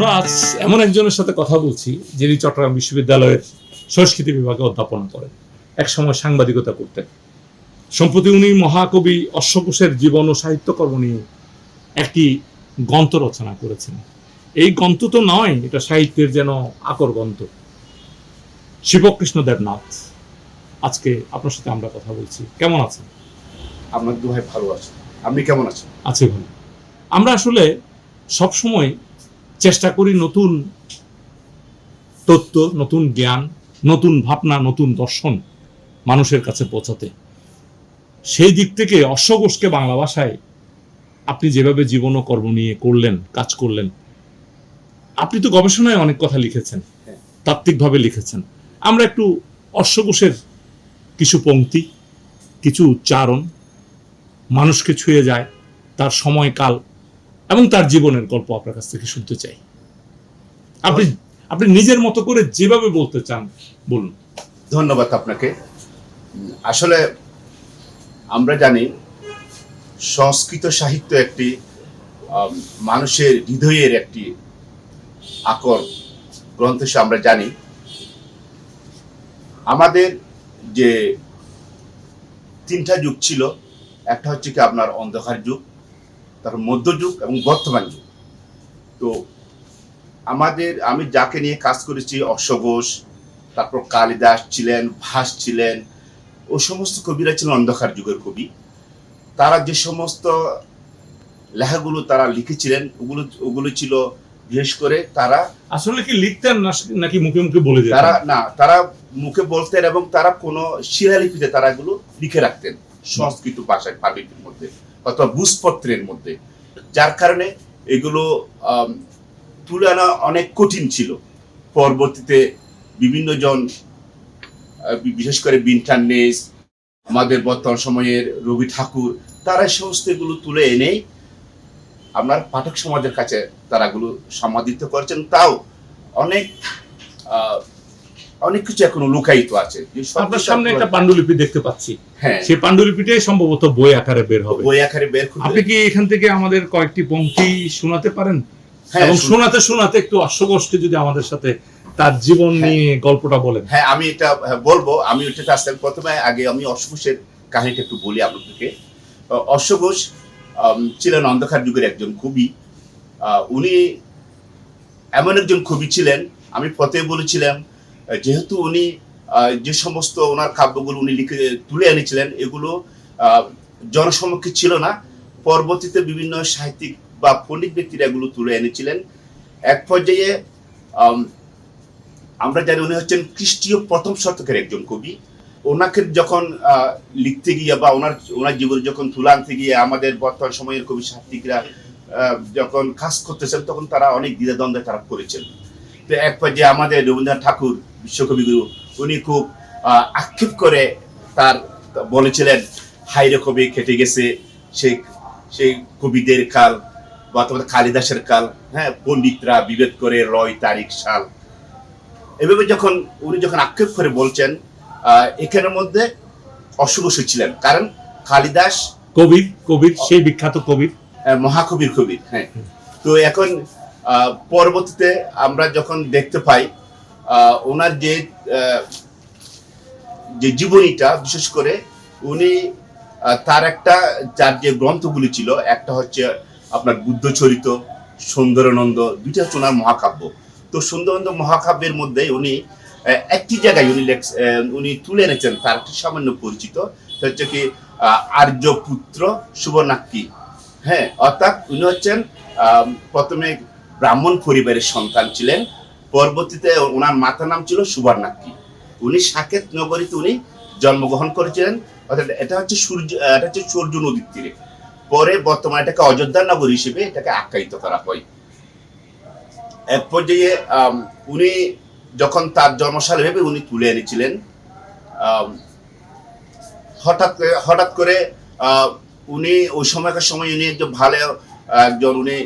আমরা আজ এমন একজনের সাথে কথা বলছি যিনি চট্টগ্রাম বিশ্ববিদ্যালয়ের সংস্কৃতি বিভাগে অধ্যাপনা করেন। একসময় সাংবাদিকতা করতেন। সম্প্রতি উনি মহাকবি অশ্বঘোষের জীবন ও সাহিত্যকর্ম নিয়ে একটি গ্রন্থ রচনা করেছেন। এই গ্রন্থ তো নয় এটা সাহিত্যের যেন আকর গ্রন্থ। শিবকৃষ্ণ দেবনাথ আজকে আপনার সাথে আমরা কথা বলছি। কেমন আছেন? আপনার দু ভাই ভালো আছে আপনি কেমন আছেন? আছে ভালো। আমরা আসলে সবসময় চেষ্টা করি নতুন তত্ত্ব নতুন জ্ঞান নতুন ভাবনা নতুন দর্শন মানুষের কাছে পৌঁছাতে সেই দিক থেকে অশ্বঘোষকে বাংলা ভাষায় আপনি যেভাবে জীবন ও কর্ম নিয়ে করলেন কাজ করলেন আপনি তো গবেষণায় অনেক কথা লিখেছেন হ্যাঁ। তাত্ত্বিকভাবে লিখেছেন আমরা একটু অশ্বঘোষের কিছু পংক্তি কিছু উচ্চারণ মানুষকে ছুঁয়ে যায় তার সময়কাল এবং তার জীবনের গল্প আপনার কাছ থেকে শুনতে চাই। আপনি আপনি নিজের মতো করে যেভাবে বলতে চান, বলুন। ধন্যবাদ আপনাকে। আসলে আমরা জানি, সংস্কৃত সাহিত্য একটি মানুষের হৃদয়ের একটি আকর গ্রন্থ আমরা জানি। আমাদের যে তিনটা যুগ ছিল, একটা হচ্ছে কি আপনার অন্ধকার যুগ তারপর মধ্যযুগ এবং বর্তমান যুগ। তো আমাদের আমি যাকে নিয়ে কাজ করেছি অশ্বঘোষ তারপর কালিদাস ছিলেন ভাস ছিলেন ও সমস্ত কবিরা ছিলেন অন্ধকার যুগের কবি। তারা যে সমস্ত লেখাগুলো তারা লিখেছিলেন ওগুলো ওগুলো ছিল বিশেষ করে তারা আসলে কি লিখতেন না- নাকি মুখে মুখে বলে তারা না তারা মুখে বলতেন এবং তারা কোনো শিলালিপিতে তারা এগুলো লিখে রাখতেন সংস্কৃত ভাষায় পাণ্ডিত্যের মধ্যে। অথবা বুঝপত্রের মধ্যে। যার কারণে এগুলো তুলে আনা অনেক কঠিন ছিল। পরবর্তীতে বিভিন্ন জন বিশেষ করে বিনটান্নেস আমাদের বর্তমান সময়ের রবি ঠাকুর, তারা সমস্ত এগুলো তুলে এনেই আপনার পাঠক সমাজের কাছে তারা এগুলো সমাদিত করেছেন। তাও অনেক অনেক কিছু এখনও লুকায়িত আছে। আপনার সামনে একটা পাণ্ডুলিপি দেখতে পাচ্ছি। হ্যাঁ। সেই পাণ্ডুলিপিটাই সম্ভবত বই আকারে বের হবে। বই আকারে বের করতে আপনি কি এখান থেকে আমাদের কয়েকটি পংক্তি শোনাতে পারেন? হ্যাঁ, এবং শোনাতে শোনাতে একটু যদি আমাদের সাথে তার জীবন হ্যাঁ। নিয়ে গল্পটা বলেন। হ্যাঁ আমি এটা হ্যাঁ, বলব। আমি ওইটাতে আসতে প্রথমে আগে আমি অশ্বঘোষের কাহিনীটা একটু বলি আপনাদেরকে। আহ, অশ্বঘোষ ছিলেন অন্ধকার যুগের একজন কবি। আহ, উনি এমন একজন কবি ছিলেন আমি প্রথমে বলেছিলাম যেহেতু উনি যে সমস্ত ওনার কাব্যগুলো উনি লিখে, তুলে এনেছিলেন, এগুলো জনসমক্ষে ছিল না। পরবর্তীতে বিভিন্ন সাহিত্যিক বা পণ্ডিত ব্যক্তিরা এগুলো তুলে এনেছিলেন। এক পর্যায়ে আমরা জানি উনি হচ্ছেন খ্রিস্টীয় প্রথম শতকের একজন কবি। ওনাকে যখন লিখতে গিয়ে বা ওনার ওনার জীবন যখন তুলে আনতে গিয়ে আমাদের বর্তমান সময়ের কবি সাহিত্যিকরা যখন কাজ করতেছেন, তখন তারা অনেক দ্বিধাদ্বন্দ্বে তারা করেছেন তো এক পর্যায়ে আমাদের রবীন্দ্রনাথ ঠাকুর বিশ্বকবিগুরু উনি খুব আক্ষেপ করে তার বলেছিলেন হাইরে কবি কেটে গেছে সেই সেই কবিদের কাল বা তোমাদের কালিদাসের কাল হ্যাঁ পণ্ডিতরা বিভেদ করে রয় তারিখ সাল। এভাবে যখন উনি যখন আক্ষেপ করে বলছেন আহ, এখানের মধ্যে অশুভ ছিলেন কারণ কালিদাস কবির কবির সেই বিখ্যাত কবির। মহাকবির কবি হ্যাঁ। তো এখন পরবর্তীতে আমরা যখন দেখতে পাই ওনার যে যে জীবনীটা, বিশেষ করে উনি তার একটা, যার যে গ্রন্থগুলি ছিল, একটা হচ্ছে আপনার বুদ্ধচরিত, সুন্দরানন্দ, দুইটা হচ্ছে ওনার মহাকাব্য। তো সুন্দরানন্দ মহাকাব্যের মধ্যে উনি একটি জায়গায় উনি উনি তুলে এনেছেন, তার একটি সামান্য পরিচিত হচ্ছে কি আর্যপুত্র সুবর্ণাক্ষী। হ্যাঁ অর্থাৎ উনি হচ্ছেন প্রথমে ব্রাহ্মণ পরিবারের সন্তান ছিলেন। পরবর্তীতে ওনার মাতার নাম ছিল সুবর্ণাক্ষী। উনি সাকেত নগরীতে উনি জন্মগ্রহণ করেছিলেন। অর্থাৎ এটা হচ্ছে সূর্য, এটা হচ্ছে সূর্য নদীর তীরে। পরে বর্তমানে এটাকে অযোধ্যা নগর হিসেবে এটাকে আখ্যায়িত করা হয়। এক পর্যায়ে উনি যখন তার জন্মসাল ভেবে উনি তুলে এনেছিলেন হঠাৎ হঠাৎ করে উনি ওই সময়কার সময় উনি একজন ভালো একজন উনি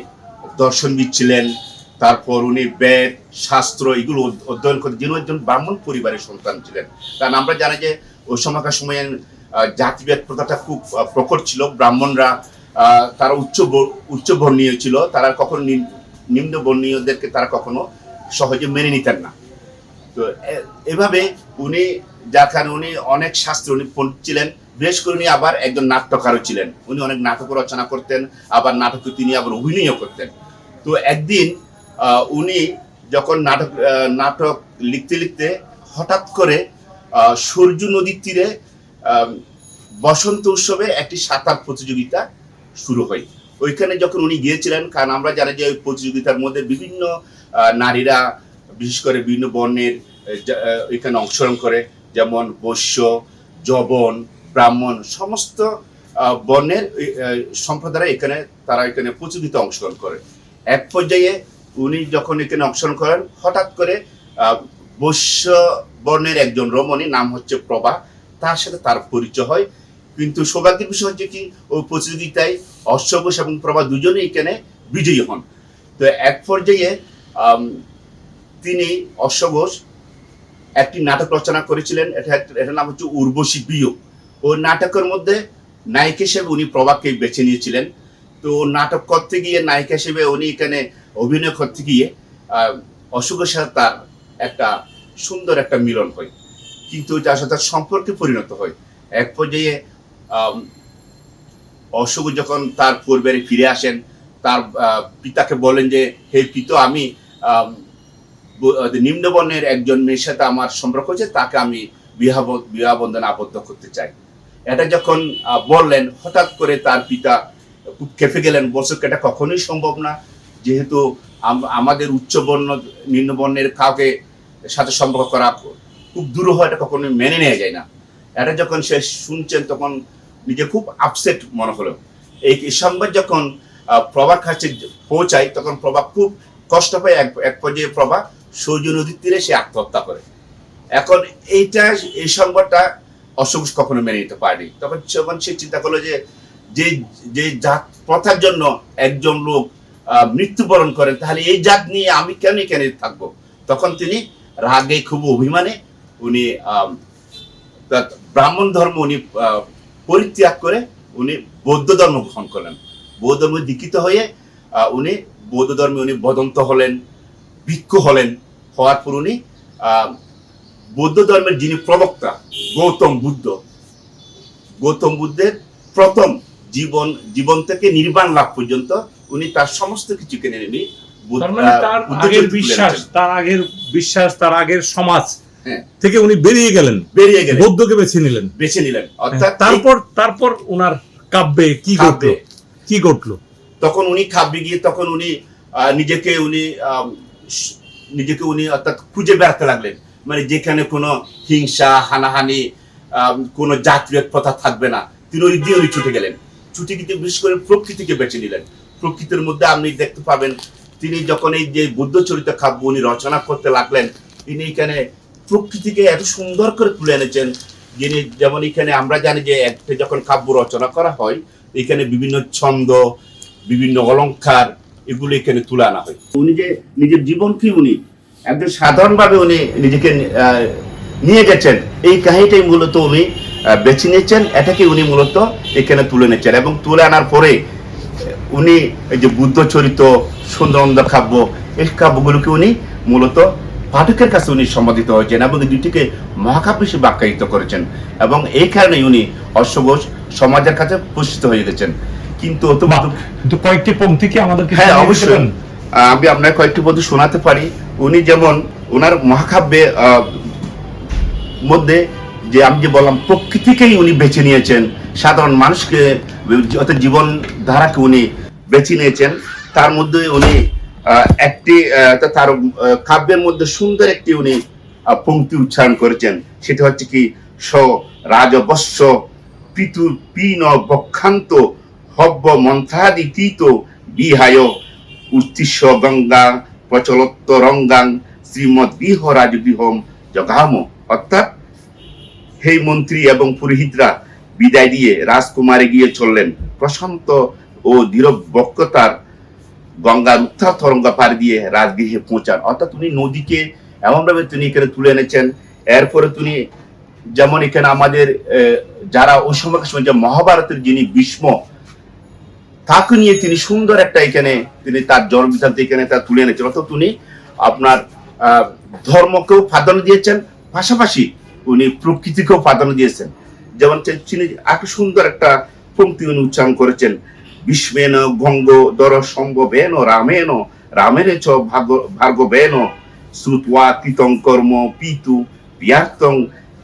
দর্শনবিদ ছিলেন তারপর উনি বেদ, শাস্ত্র এগুলো অধ্যয়ন করে যিনি একজন ব্রাহ্মণ পরিবারের সন্তান ছিলেন। কারণ আমরা জানি যে ওই সময়কার সময়ে জাতিভেদ প্রথাটা খুব প্রকট ছিল। ব্রাহ্মণরা তারা উচ্চ উচ্চ বর্ণীয় ছিল। তারা কখনো নিম- নিম্ন বর্ণীয়দেরকে তারা কখনো সহজে মেনে নিতেন না। তো এভাবে উনি, যার কারণে উনি অনেক শাস্ত্র উনি পণ্ডিত ছিলেন। বিশেষ করে উনি আবার একজন নাট্যকারও ছিলেন। উনি অনেক নাটক রচনা করতেন, আবার নাটকে তিনি আবার অভিনয়ও করতেন। তো একদিন উনি যখন নাটক নাটক লিখতে লিখতে হঠাৎ করে সূর্য নদীর তীরে বসন্ত উৎসবে একটি সাঁতার প্রতিযোগিতা শুরু হয়। ওইখানে যখন উনি গিয়েছিলেন, কারণ আমরা জানি যে ওই প্রতিযোগিতার মধ্যে বিভিন্ন নারীরা, বিশেষ করে বিভিন্ন বর্ণের এখানে অংশগ্রহণ করে। যেমন বৈশ্য জবন ব্রাহ্মণ, সমস্ত বর্ণের সম্প্রদায় এখানে, তারা এখানে প্রতিযোগিতা অংশগ্রহণ করে। এক পর্যায়ে উনি যখন এখানে অংশগ্রহণ করেন, হঠাৎ করে বৈশ্য বর্ণের একজন রমণী নাম হচ্ছে প্রভা, তার সাথে তার পরিচয় হয়। কিন্তু সৌভাগ্যের বিষয় হচ্ছে কি, ওই প্রতিযোগিতায় অশ্বঘোষ এবং প্রভা দুজনেই এখানে বিজয়ী হন। তো এক পর্যায়ে তিনি অশ্বঘোষ একটি নাটক রচনা করেছিলেন, এটা এটার নাম হচ্ছে উর্বশী বিয়োগ। ওই নাটকের মধ্যে নায়িকা হিসেবে উনি প্রভাকে বেছে নিয়েছিলেন। তো নাটক করতে গিয়ে নায়িকা হিসেবে উনি এখানে অভিনয় করতে গিয়ে অশোকের সাথে তার একটা সুন্দর একটা মিলন হয়। কিন্তু যার সাথে তার সম্পর্কে পরিণত হয়। এক পর্যায়ে অশোক যখন তার পরিবারে ফিরে আসেন, তার পিতাকে বলেন যে, হে পিত, আমি নিম্নবর্ণের একজন মেয়ের সাথে আমার সম্পর্ক হচ্ছে তাকে আমি বিবাহ বিবাহ বন্ধনে আবদ্ধ করতে চাই। এটা যখন বললেন হঠাৎ করে তার পিতা খুব খেপে গেলেন বলছে এটা কখনোই সম্ভব না। যেহেতু আমাদের উচ্চবর্ণ নিম্নবর্ণের কাউকে সাথে সম্পর্ক করা খুব দূর হয় এটা কখনোই মেনে নেওয়া যায় না। এটা যখন সে শুনছেন তখন নিজে খুব আপসেট মনে হলো। এই সংবাদ যখন আহ, প্রভার কাছে পৌঁছায় তখন প্রভা খুব কষ্ট পায় এক এক পর্যায়ে প্রভা সৌর্য নদীর তীরে সে আত্মহত্যা করে। এখন এইটা এই সংবাদটা অশোক কখনো মেনে নিতে পারেনি। তখন যখন সে চিন্তা করল যে যে যে জাত প্রথার জন্য একজন লোক মৃত্যুবরণ করেন, তাহলে এই জাত নিয়ে আমি কেন কেন থাকব? তখন তিনি রাগে খুব অভিমানে উনি ব্রাহ্মণ ধর্ম উনি পরিত্যাগ করে উনি বৌদ্ধ ধর্ম গ্রহণ করলেন। বৌদ্ধ ধর্মে দীক্ষিত হয়ে উনি বৌদ্ধ ধর্মে উনি বদন্ত হলেন, ভিক্ষু হলেন। হওয়ার পর উনি বৌদ্ধ ধর্মের যিনি প্রবক্তা গৌতম বুদ্ধ গৌতম বুদ্ধের প্রথম জীবন জীবন থেকে নির্বাণ লাভ পর্যন্ত উনি তার সমস্ত কিছু কেনে বুদ্ধ- তার মানে আগের বিশ্বাস তার আগের বিশ্বাস তার আগের সমাজ হ্যাঁ। থেকে উনি বেরিয়ে গেলেন বেরিয়ে গেলেন। বৌদ্ধকে বেছে নিলেন। বেছে নিলেন অর্থাৎ তারপর তারপর ওনার কাব্যে কি ঘটলো? কি ঘটলো? তখন উনি কাব্যে গিয়ে তখন উনি আহ, নিজেকে উনি নিজেকে উনি অর্থাৎ খুঁজে বেড়াতে লাগলেন। মানে যেখানে কোনো হিংসা, হানাহানি কোনো জাতীয় প্রথা থাকবে না। তিনি ওই দিয়ে উনি ছুটে গেলেন। ছুটে গিয়ে বিশেষ করে প্রকৃতিকে বেছে নিলেন। প্রকৃতির মধ্যে আপনি দেখতে পাবেন, তিনি যখন এই যে বুদ্ধ চরিত্র কাব্য উনি রচনা করতে লাগলেন, তিনি এখানে প্রকৃতিকে এত সুন্দর করে তুলে এনেছেন। যিনি যেমন এখানে আমরা জানি যে একটা যখন কাব্য রচনা করা হয়, এখানে বিভিন্ন ছন্দ, বিভিন্ন অলঙ্কার এগুলো এখানে তুলে আনা হয়। উনি যে নিজের জীবনকে উনি একদম সাধারণভাবে উনি নিজেকে নিয়ে গেছেন। এই কাহিনীটাই মূলত উনি বেছে নিয়েছেন। এটাকে উনি মূলত এখানে তুলে নিয়েছেন এবং তুলে আনার পরে উনি এই যে বুদ্ধ চরিত্র সুন্দরন্দ কাব্য এই কাব্যগুলোকে উনি মূলত পাঠকের কাছে উনি সম্বোধিত হয়েছেন এবং দুটিকে মহাকাব্য হিসেবে আখ্যায়িত করেছেন এবং এই কারণেই উনি অশ্বঘোষ সমাজের কাছে প্রতিষ্ঠিত হয়ে গেছেন। কিন্তু কয়েকটি পংক্তি কি আমাদেরকে হ্যাঁ অবশ্যই। আমি আপনার কয়েকটি পদ শোনাতে পারি। উনি যেমন ওনার মহাকাব্যে মধ্যে যে আমি যে বললাম, প্রকৃতিকেই উনি বেছে নিয়েছেন। সাধারণ মানুষকে জীবন ধারাকে উনি বেছে নিয়েছেন। তার মধ্যে উনি একটি তার কাব্যের মধ্যে সুন্দর একটি উনি পঙ্ক্তি উচ্চারণ করেছেন। সেটা হচ্ছে কি, স রাজবস্য পিতু পিন বক্ষান্ত হব্য মন্থাদি তীত বিহায় উত্তিষ্য গঙ্গা প্রচলত্ব রঙ্গাং শ্রীমদ বিহরাজ বিহম জগাম। অর্থাৎ হে মন্ত্রী এবং পুরোহিতরা বিদায় দিয়ে রাজকুমারে গিয়ে চললেন। প্রশান্ত ও দৃঢ় গঙ্গার উত্থাল তরঙ্গা পার দিয়ে রাজগৃহে পৌঁছান। অর্থাৎ উনি নদীকে এমনভাবে তিনি এখানে তুলে এনেছেন। এরপরে তিনি যেমন এখানে আমাদের যারা ওই সময় যে মহাভারতের যিনি ভীষ্ম তাকে নিয়ে তিনি সুন্দর একটা এখানে তিনি তার জন্মবিধান এখানে তা তুলে এনেছেন। অর্থাৎ উনি আপনার ধর্মকেও প্রাধান্য দিয়েছেন, পাশাপাশি উনি প্রকৃতিকেও প্রাধান্য দিয়েছেন। যেমন তিনি এত সুন্দর একটা পঙ্ক্তি উনি উচ্চারণ করেছেন বিস্মেন গঙ্গ দর সম্ভবেন রামেন, রামের চ ভার্গবেন, শ্রুত্বা কৃতং কর্ম পিতু বিয়ার্তং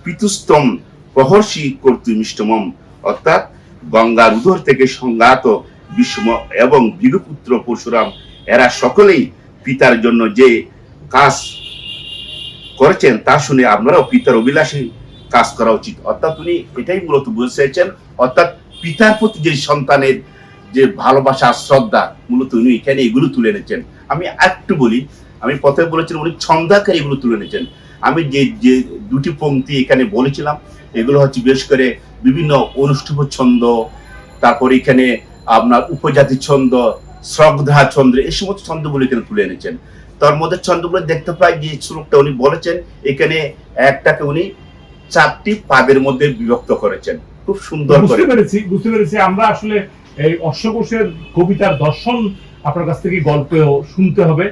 পিতুস্তম প্রহর্ষি কর্তুমিষ্টমম। অর্থাৎ গঙ্গার উদর থেকে সংঘাত বিষ্ম এবং বিদুপুত্র পরশুরাম, এরা সকলেই পিতার জন্য যে কাজ করেছেন তা শুনে আপনারাও পিতার অভিলাষী কাজ করা উচিত। অর্থাৎ উনি এটাই মূলত বুঝতে চাইছেন, অর্থাৎ পিতার প্রতি যে সন্তানের যে ভালোবাসা, শ্রদ্ধা, মূলত উনি এখানে এগুলো তুলে এনেছেন। আমি একটু বলি, আমি প্রথমে বলেছিলাম উনি ছন্দাকার এগুলো তুলে এনেছেন। আমি যে যে দুটি পংক্তি এখানে বলেছিলাম, এগুলো হচ্ছে বিশেষ করে বিভিন্ন অনুষ্ঠুপ ছন্দ, তারপর এখানে আপনার উপজাতি ছন্দ শ্রদ্ধা ছন্দ এই সমস্ত ছন্দগুলো এখানে তুলে এনেছেন। তার মধ্যে ছন্দগুলো দেখতে পাই যে শ্লোকটা উনি বলেছেন এখানে একটাকে উনি চারটি পাদের মধ্যে বিভক্ত করেছেন। খুব সুন্দর করে। বুঝতে পেরেছি বুঝতে পেরেছি। আমরা আসলে এই অশ্বকোষের কবিতার দর্শন আপনার কাছ থেকে গল্পেও শুনতে হবে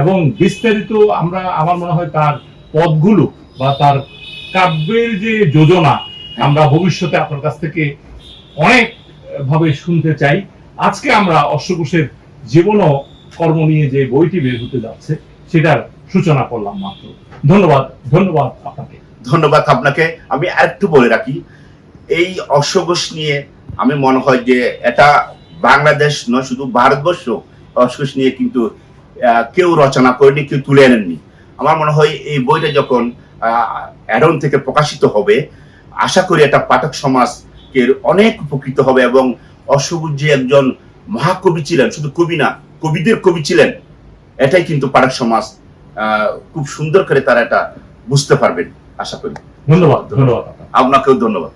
এবং বিস্তারিত আমরা আমার মনে হয় তার পদগুলো বা তার কাব্যের যে যোজনা আমরা ভবিষ্যতে আপনার কাছ থেকে অনেক ভাবে শুনতে চাই। আজকে আমরা অশ্বকোষের জীবন ও কর্ম নিয়ে যে বইটি বের হতে যাচ্ছে, সেটার সূচনা করলাম মাত্র। ধন্যবাদ ধন্যবাদ আপনাকে। ধন্যবাদ আপনাকে। আমি আরেকটু বলে রাখি, এই অশ্বঘোষ নিয়ে আমি মনে হয় যে এটা বাংলাদেশ নয়, শুধু ভারতবর্ষ অশ্বঘোষ নিয়ে কিন্তু কেউ রচনা করেনি, কেউ তুলে আনেননি। আমার মনে হয় এই বইটা যখন অ্যাডন থেকে প্রকাশিত হবে, আশা করি এটা পাঠক সমাজ এর অনেক উপকৃত হবে এবং অশোক যে একজন মহাকবি ছিলেন শুধু কবি না কবিদের কবি ছিলেন এটাই কিন্তু পাঠক সমাজ আহ, খুব সুন্দর করে তারা এটা বুঝতে পারবেন আশা করি। ধন্যবাদ ধন্যবাদ। আপনাকেও ধন্যবাদ।